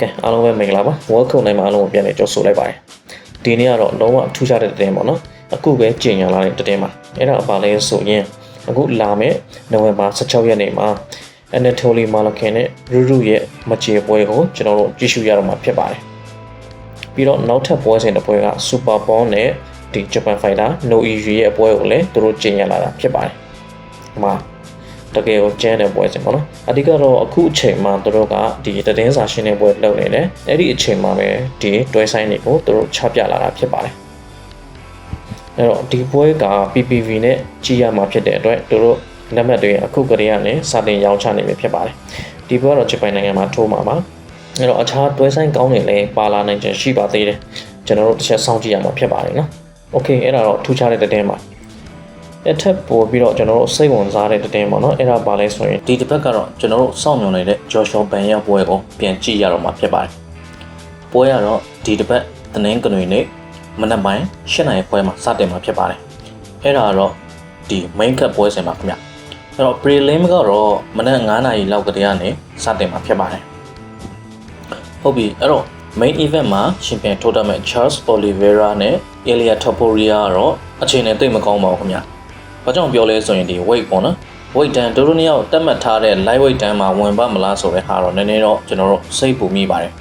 ကဲအားလုံးပဲမင်္ဂလာပါ welcome နိုင်မှာအားလုံးကိုပြန်လည်ကြိုဆိုလိုက်ပါတယ်ဒီနေ့ကတော့လုံးဝထူးခြားတဲ့တဲ့တင်ပေါ့နော်အခုပဲကြင်ညာလာတဲ့တဲ့တင်ပါအဲ့ဒါဘာလဲဆိုရင်အခုလာမယ့်နိုဝင်ဘာ16ရက်နေ့မှာ Anatoly Malakin နဲ့ရူရူရဲ့မချေပွဲကိုကျွန်တော်တို့ကြည့်ရှုရတော့မှာဖြစ်ပါတယ်ပြီးတော့နောက်ထပ်ပွဲစဉ်တစ်ပွဲက Super Ball နဲ့ဒီ Japan Fighter No Iri ရဲ့အပွဲကိုလည်းသူတို့ကြင်ညာလာတာဖြစ်ပါတယ်ဒီမှာ တကယ်ကိုကျန်းတဲ့ပွဲစဉ်ပေါ့နော်အဓိကတော့အခုအချိန်မှာသူတို့ကဒီတည်င်းစာရှင်းတဲ့ပွဲလုပ်နေတယ်အဲ့ဒီအချိန်မှာပဲဒီတွဲဆိုင်တွေကိုသူတို့ချပြလာတာဖြစ်ပါတယ်အဲ့တော့ဒီပွဲက PPV နဲ့ကြီးရမှာဖြစ်တဲ့အတွက်သူတို့လက်မှတ်တွေအခုကတည်းကနေစတင်ရောင်းချနေပြီဖြစ်ပါတယ်ဒီပွဲကတော့ဂျပန်နိုင်ငံမှာထိုးမှာပါအဲ့တော့အခြားတွဲဆိုင်ကောင်းတွေလည်းပါလာနိုင်ချင်ရှိပါသေးတယ်ကျွန်တော်တို့တစ်ချက်စောင့်ကြည့်ရမှာဖြစ်ပါတယ်နော်โอเคအဲ့ဒါတော့ထူးခြားတဲ့တဲ့မှာ အထက်ပို့ပြီးတော့ကျွန်တော်တို့စိတ်ဝင်စားတဲ့တဲ့ပေါ့နော်အဲ့ဒါပါလဲဆိုရင်ဒီတစ်ပတ်ကတော့ကျွန်တော်တို့စောင့်မျှော်နေတဲ့ Joshua Ban ရဲ့ပွဲကိုပြန်ကြည့်ရတော့မှာဖြစ်ပါတယ်ပွဲကတော့ဒီတစ်ပတ်တနင်္ဂနွေနေ့မနက်ပိုင်း၈နာရီပွဲမှာစတင်မှာဖြစ်ပါတယ်အဲ့ဒါကတော့ဒီ main cup ပွဲစဉ်ပါခင်ဗျအဲ့တော့ prelim ကတော့မနက်9နာရီလောက်ကတည်းကနေစတင်မှာဖြစ်ပါတယ်ဟုတ်ပြီအဲ့တော့ main event မှာရှင်ပြန်ထိုးတတ်မဲ့ Charles Oliveira နဲ့ Ilya Topuria ကတော့အခြေအနေသိပ်မကောင်းပါဘူးခင်ဗျာ။ ဘာကြောင့်ပြောလဲဆိုရင်ဒီ weight ပေါ့နော်။ weight တန်တို့တို့နှစ်ယောက်တက်မှတ်ထားတဲ့ light weight တန်မှာဝင်ပါမလားဆိုတဲ့ဟာတော့နည်းနည်းတော့ကျွန်တော်တို့စိတ်ပူမိပါတယ်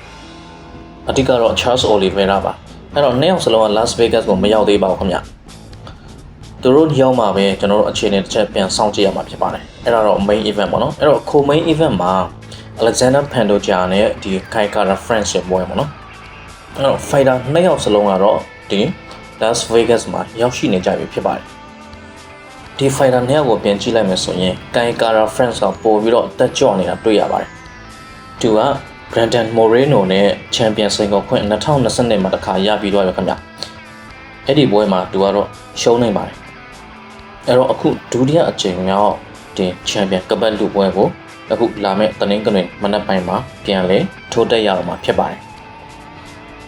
။အဓိကတော့ Charles Oliveira ပါ။အဲ့တော့နှစ်ယောက်စလုံးက Las Vegas ကိုမရောက်သေးပါဘူးခင်ဗျာ။သူတို့ရောက်မှာပဲကျွန်တော်တို့အခြေအနေတစ်ချက်ပြန်စောင့်ကြည့်ရမှာဖြစ်ပါတယ်။အဲ့ဒါတော့ main event ပေါ့နော်။အဲ့တော့ co-main event မှာ Alexander Pantoja နဲ့ဒီ Kai Kara France ရဲ့ပွဲပေါ့နော်။အဲ့တော့ fighter နှစ်ယောက်စလုံးကတော့ဒီ Las Vegas မှာရောက်ရှိနေကြပြီဖြစ်ပါတယ်။ ဒီ fighter နှစ်ယောက်ကိုပြန်ကြည့်လိုက်မယ်ဆိုရင် Kai Kara France ကပို့ပြီးတော့တက်ကြွနေတာတွေ့ရပါတယ်။သူက Brandon Moreno နဲ့ Champion စိန်ခေါ်ခွင့်2020မှာတစ်ခါရပြီးတော့ရခင်ဗျ။အဲ့ဒီပွဲမှာသူကတော့ရှုံးနေပါတယ်။အဲ့တော့အခုဒုတိယအကြိမ်မြောက်ဒီ Champion ကပတ်လူပွဲကိုအခုလာမယ့်တနင်္ဂနွေမနက်ပိုင်းမှာပြန်လဲထိုးတက်ရတော့မှာဖြစ်ပါတယ်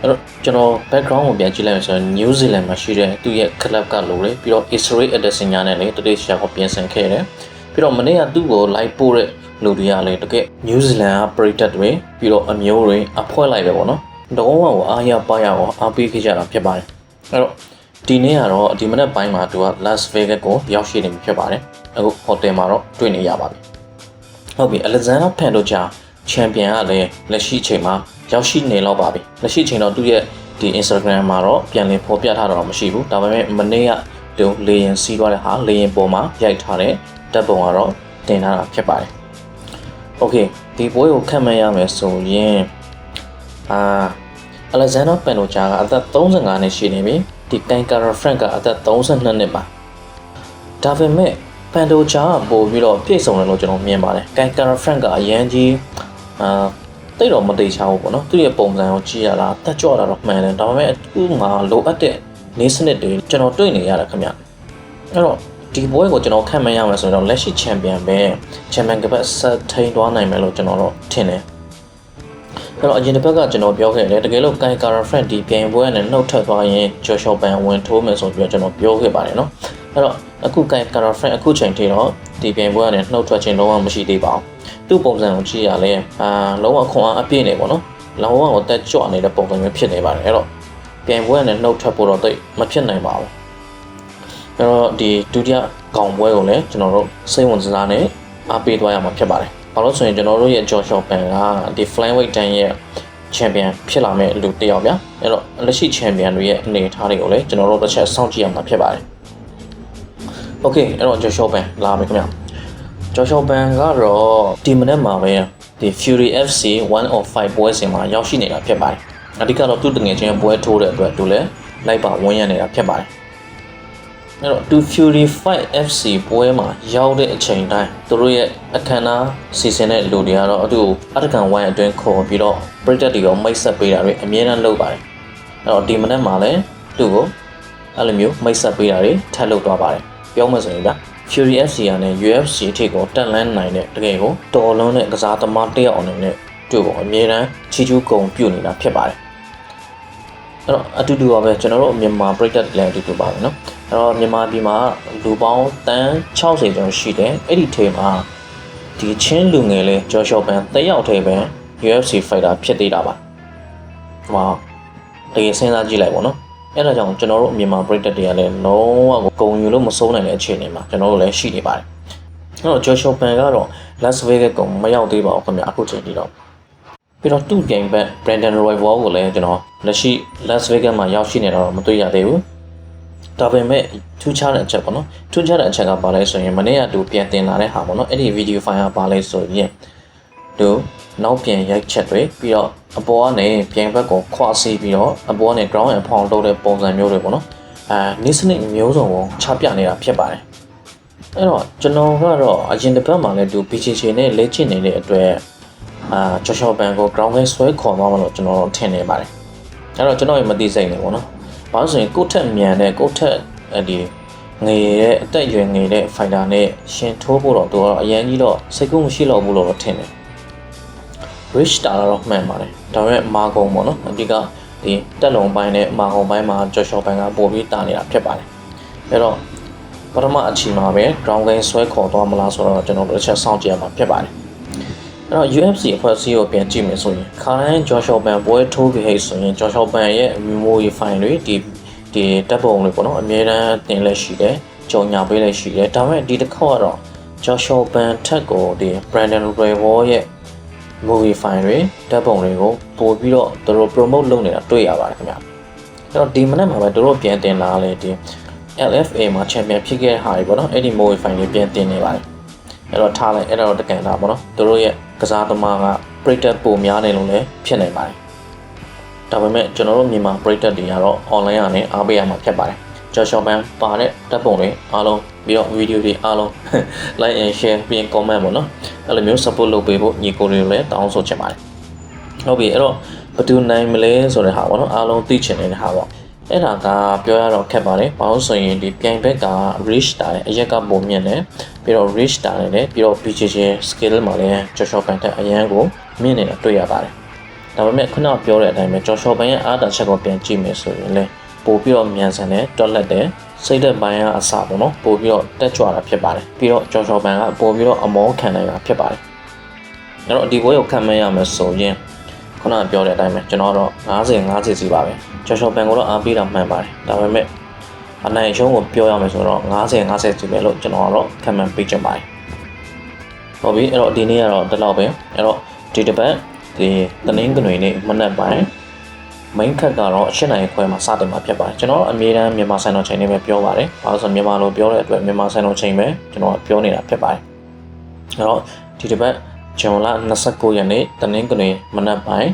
အဲ့တော့ကျွန်တော် background ကိုပြန်ကြည့်လိုက်မယ်ဆိုရင် New Zealand မှာရှိတဲ့သူ့ရဲ့ club ကလို့လေပြီးတော့ Israel Adesanya နဲ့လည်းတတိရှာကိုပြင်ဆင်ခဲ့တယ်ပြီးတော့မနေ့ကသူ့ကို live ပို့တဲ့လူတွေကလည်းတကယ် New Zealand ကပရိသတ်တွေပြီးတော့အမျိုးတွေအဖွဲလိုက်ပဲပေါ့နော်တော့ဝကိုအားရပါရအောင်အားပေးခဲ့ကြတာဖြစ်ပါတယ်အဲ့တော့ဒီနေ့ကတော့ဒီမနေ့ပိုင်းမှာသူက Las Vegas ကိုရောက်ရှိနေပြီဖြစ်ပါတယ်အခု hotel မှာတော့တွေ့နေရပါပြီဟုတ်ပြီ Alexander Pan တို့ကြာ ချန်ပီယံကလည်းလက်ရှိအချိန်မှာရောက်ရှိနေတော့ပါပြီလက်ရှိအချိန်တော့သူ့ရဲ့ဒီ Instagram မှာတော့ပြန်လည်ဖော်ပြထားတာတော့မရှိဘူးဒါပေမဲ့မနေ့ကတုံးလေရင်စီးသွားတဲ့ဟာလေရင်ပေါ်မှာရိုက်ထားတဲ့ဓာတ်ပုံကတော့တင်ထားတာဖြစ်ပါတယ် Okay ဒီပွဲကိုခတ်မှန်းရမယ်ဆိုရင်အာ Alexander Panocha ကအသက်35နှစ်ရှိနေပြီဒီ Kankara Frank ကအသက်32နှစ်ပါဒါပေမဲ့ Panocha ကပို့ပြီးတော့ပြည့်စုံတယ်လို့ကျွန်တော်မြင်ပါတယ် Kankara Frank ကအရန်ကြီး အာတိတ်တော့မတိတ်ချဘူးပေါ့နော်သူ့ရဲ့ပုံစံကိုကြည့်ရတာတက်ကြွတာတော့မှန်တယ်ဒါပေမဲ့အခုမှလိုအပ်တဲ့နေစနစ်တွေကျွန်တော်တွေ့နေရတယ်ခင်ဗျအဲ့တော့ဒီပွဲကိုကျွန်တော်ခံမရမယ်ဆိုတော့လက်ရှိချန်ပီယံပဲချန်ပီယံကပတ်ဆက်ထိန်သွားနိုင်မယ်လို့ကျွန်တော်တော့ထင်တယ်အဲ့တော့အရင်တစ်ပတ်ကကျွန်တော်ပြောခဲ့တယ်တကယ်လို့ Kai Kara Friend ဒီပြိုင်ပွဲနဲ့နှုတ်ထွက်သွားရင် Joshua Ban ဝင်ထိုးမယ်ဆိုပြီးတော့ကျွန်တော်ပြောခဲ့ပါတယ်နော် အဲ့တော့အခု Kai Kara Friend အခုချိန်ထိတော့ဒီပြိုင်ပွဲနဲ့နှုတ်ထွက်ခြင်းလုံးဝမရှိသေးပါဘူးသူ့ပုံစံကိုကြည့်ရလဲအာလုံးဝခွန်အားအပြည့်နေပေါ့နော်လုံးဝကိုတက်ကြွနေတဲ့ပုံစံမျိုးဖြစ်နေပါတယ်အဲ့တော့ပြိုင်ပွဲနဲ့နှုတ်ထွက်ဖို့တော့တိတ်မဖြစ်နိုင်ပါဘူးအဲ့တော့ဒီဒုတိယကောင်ပွဲကိုလည်းကျွန်တော်တို့စိတ်ဝင်စားနဲ့အားပေးသွားရမှာဖြစ်ပါတယ်။ဘာလို့ဆိုရင်ကျွန်တော်တို့ရဲ့ Joshua Pan ကဒီ Flyweight တန်းရဲ့ champion ဖြစ်လာမဲ့လူတစ်ယောက်ဗျာ။အဲ့တော့လက်ရှိ champion တွေရဲ့အနေအထားတွေကိုလည်းကျွန်တော်တို့တစ်ချက်စောင့်ကြည့်ရမှာဖြစ်ပါတယ်။ Okay အဲ့တော့ Joshua Pan လာပြီခင်ဗျ။ Joshua Pan ကတော့ဒီမနေ့မှာပဲဒီ Fury FC 105ပွဲစဉ်မှာရောက်ရှိနေတာဖြစ်ပါတယ်။အဓိကတော့သူ့တငယ်ချင်းပွဲထိုးတဲ့အတွက်သူလည်းလိုက်ပါဝင်ရနေတာဖြစ်ပါတယ်။အဲ့တော့2 Fury Fight FC ပွဲမှာရောက်တဲ့အချိန်တိုင်းသူတို့ရဲ့အခမ်းအနားစီစဉ်တဲ့လူတွေကတော့သူ့ကိုအတကန်ဝိုင်းအတွင်းခေါ်ပြီးတော့ပရိသတ်တွေကိုမိတ်ဆက်ပေးတာတွေအမြဲတမ်းလုပ်ပါတယ်အဲ့တော့ဒီမနေ့မှာလည်းသူ့ကိုအဲ့လိုမျိုးမိတ်ဆက်ပေးတာတွေထပ်လုပ်သွားပါတယ် ပြောမှဆိုရင်ဗျ Fury FC ကလည်း UFC အထိကိုတက်လန်းနိုင်တဲ့တကယ်ကိုတော်လုံးတဲ့ကစားသမားတစ်ယောက်အနေနဲ့သူ့ကိုအမြဲတမ်းချီးကျူးဂုဏ်ပြုနေတာဖြစ်ပါတယ်အဲ့တော့အတူတူပါပဲကျွန်တော်တို့မြန်မာပရိသတ်တွေလည်းအတူတူပါပဲเนาะအဲ့တော့မြန်မာပြည်မှာလူပေါင်းတန်း60ကျော်ရှိတယ်အဲ့ဒီထဲမှာဒီချင်းလူငယ်လေးကျော်လျှော်ပန်တယောက်ထဲပဲ UFC fighter ဖြစ်သေးတာပါဟိုတကယ်စဉ်းစားကြည့်လိုက်ပေါ့နော် အဲ့ဒါကြောင့်ကျွန်တော်တို့မြန်မာပြည်သက်တွေကလည်းလုံးဝကိုဂုံယူလို့မစိုးနိုင်တဲ့အခြေအနေမှာကျွန်တော်တို့လည်းရှိနေပါတယ်အဲ့တော့ Joshua Pan ကတော့ Las Vegas ကိုမရောက်သေးပါဘူးခင်ဗျအခုချိန်ထိတော့ပြီးတော့သူ့ game back Brandon Royval ကိုလည်းကျွန်တော်လက်ရှိ Las Vegas မှာရောက်ရှိနေတာတော့မတွေ့ရသေးဘူးဒါပေမဲ့ထူးခြားတဲ့အချက်ပေါ့နော်ထူးခြားတဲ့အချက်ကဘာလဲဆိုရင်မနေ့ကသူပြန်တင်လာတဲ့ဟာပေါ့နော်အဲ့ဒီ video file ကဘာလဲဆိုရင် သူနောက်ပြန်ရိုက်ချက်တွေပြီးတော့အပေါ်ကနေပြန်ဘက်ကိုခွာစီးပြီးတော့အပေါ်ကနေ ground and pound လုပ်တဲ့ပုံစံမျိုးတွေပေါ့နော်အဲနေ့စနစ်မျိုးစုံကိုချပြနေတာဖြစ်ပါတယ်အဲ့တော့ကျွန်တော်ကတော့အရင်တစ်ပတ်မှလည်းသူ BCC နဲ့လေ့ကျင့်နေတဲ့အတွက်အာချောချောပန်ကို ground game ဆွဲခေါ်သွားမလို့ကျွန်တော်တို့ထင်နေပါတယ်အဲ့တော့ကျွန်တော်ရေမသိစိတ်နေပေါ့နော်ဘာလို့ဆိုရင်ကိုယ့်ထက်မြန်တဲ့ကိုယ့်ထက်အဲ့ဒီငယ်ရဲ့အသက်အရွယ်ငယ်တဲ့ fighter နဲ့ရှင်ထိုးဖို့တော့သူကတော့အရင်ကြီးတော့စိတ်ကူးမရှိတော့ဘူးလို့တော့ထင်တယ် rich တာတော့မှန်ပါတယ်ဒါပေမဲ့မာကုံပေါ့နော်အဓိကဒီတက်လုံပိုင်းနဲ့မာကုံပိုင်းမှာကြော်ရှော်ပိုင်းကပို့ပြီးတာနေတာဖြစ်ပါတယ်အဲ့တော့ပထမအချိန်မှာပဲ ground game ဆွဲခေါ်သွားမလားဆိုတော့ကျွန်တော်တို့တစ်ချက်စောင့်ကြည့်ရမှာဖြစ်ပါတယ်အဲ့တော့ UFC အဖွဲ့အစည်းကိုပြန်ကြည့်မယ်ဆိုရင်ခါတိုင်း Joshua Ban ပွဲထိုးပြီးဟဲ့ဆိုရင် Joshua Ban ရဲ့ memory file တွေဒီဒီတပ်ပုံတွေပေါ့နော်အများတန်းတင်လက်ရှိတယ်ကြုံညာပေးလက်ရှိတယ်ဒါပေမဲ့ဒီတစ်ခေါက်ကတော့ Joshua Ban ထက်ကိုဒီ Brandon Royval ရဲ့ movie file တွေဓာတ်ပုံတွေကိုပို့ပြီးတော့သူတို့ promote လုပ်နေတာတွေ့ရပါတယ်ခင်ဗျာအဲ့တော့ဒီမနေ့မှာပဲသူတို့ပြန်တင်လာလေဒီ LFA မှာ champion ဖြစ်ခဲ့တဲ့ဟာတွေပေါ့နော်အဲ့ဒီ movie file တွေပြန်တင်နေပါတယ်အဲ့တော့ထားလိုက်အဲ့တော့တကန်တာပေါ့နော်သူတို့ရဲ့ကစားသမားကပရိသတ်ပုံများနေလို့လည်းဖြစ်နေပါတယ်ဒါပေမဲ့ကျွန်တော်တို့မြန်မာပရိသတ်တွေကတော့ online ကနေအားပေးရမှာဖြစ်ပါတယ် ကျော်ရှော်ပန်ပါတဲ့ဓာတ်ပုံတွေအားလုံးပြီးတော့ video တွေအားလုံး like and share ပြီးရင် comment ပေါ့နော်အဲ့လိုမျိုး support လုပ်ပေးဖို့ညီကိုတွေကိုလည်းတောင်းဆိုချင်ပါတယ်ဟုတ်ပြီအဲ့တော့ဘယ်သူနိုင်မလဲဆိုတဲ့ဟာပေါ့နော်အားလုံးသိချင်နေတဲ့ဟာပေါ့အဲ့ဒါကပြောရတော့ခက်ပါတယ်ဘာလို့ဆိုရင်ဒီပြိုင်ဘက်က reach တာတယ်အရက်ကပုံမြင့်တယ်ပြီးတော့ reach တာတယ်ပြီးတော့ BJJ skill မှာလည်းကျော်ရှော်ပန်တဲ့အရန်ကိုမြင့်နေတာတွေ့ရပါတယ်ဒါပေမဲ့ခုနကပြောတဲ့အတိုင်းပဲကျော်ရှော်ပန်ရဲ့အားတာချက်ကိုပြန်ကြည့်မယ်ဆိုရင်လည်း ပို့ပြီးတော့မြန်ဆန်တယ်တွက်လက်တယ်စိတ်သက်ပိုင်းကအစပေါ့နော်ပို့ပြီးတော့တက်ကြွတာဖြစ်ပါတယ်ပြီးတော့ကျော်ကျော်ပန်ကပို့ပြီးတော့အမောခံနိုင်တာဖြစ်ပါတယ်အဲ့တော့ဒီဘွဲကိုခံမရမယ်ဆိုရင်ခုနကပြောတဲ့အတိုင်းပဲကျွန်တော်တော့90 90စီပါပဲကျော်ကျော်ပန်ကိုတော့အားပေးတာမှန်ပါတယ်ဒါပေမဲ့အနိုင်ရှုံးကိုပြောရမယ်ဆိုတော့90 90စီပဲလို့ကျွန်တော်ကတော့ခံမှန်းပေးချင်ပါတယ်ဟုတ်ပြီအဲ့တော့ဒီနေ့ကတော့ဒီလောက်ပဲအဲ့တော့ဒီတစ်ပတ်ဒီတနင်္ဂနွေနေ့မနက်ပိုင်း main ခက်ကတော့အရှင်းနိုင်ခွဲမှာစတင်မှာဖြစ်ပါတယ်ကျွန်တော်အမြဲတမ်းမြန်မာဆိုင်တော်ချိန်လေးပဲပြောပါတယ်။ဘာလို့ဆိုမြန်မာလိုပြောတဲ့အတွက်မြန်မာဆိုင်တော်ချိန်ပဲကျွန်တော်ပြောနေတာဖြစ်ပါတယ်။အဲ့တော့ဒီတစ်ပတ်ဂျွန်လ29ရက်နေ့တနင်္ဂနွေမနက်ပိုင်း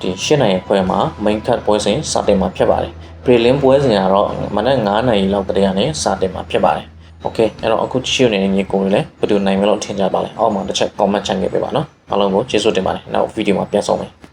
ဒီရှင်းနိုင်ခွဲမှာ main ခက်ပွဲစဉ်စတင်မှာဖြစ်ပါတယ်။ prelim ပွဲစဉ်ကတော့မနက်9နာရီလောက်တည်းကနေစတင်မှာဖြစ်ပါတယ်။ Okay အဲ့တော့အခုကြည့်နေတဲ့ညီကိုတွေလည်းဘယ်လိုနိုင်မလို့ထင်ကြပါလဲ။အောက်မှာတစ်ချက် comment ချန်ခဲ့ပေးပါနော်။အားလုံးကိုကျေးဇူးတင်ပါတယ်။နောက်ဗီဒီယိုမှာပြန်ဆောင်မယ်။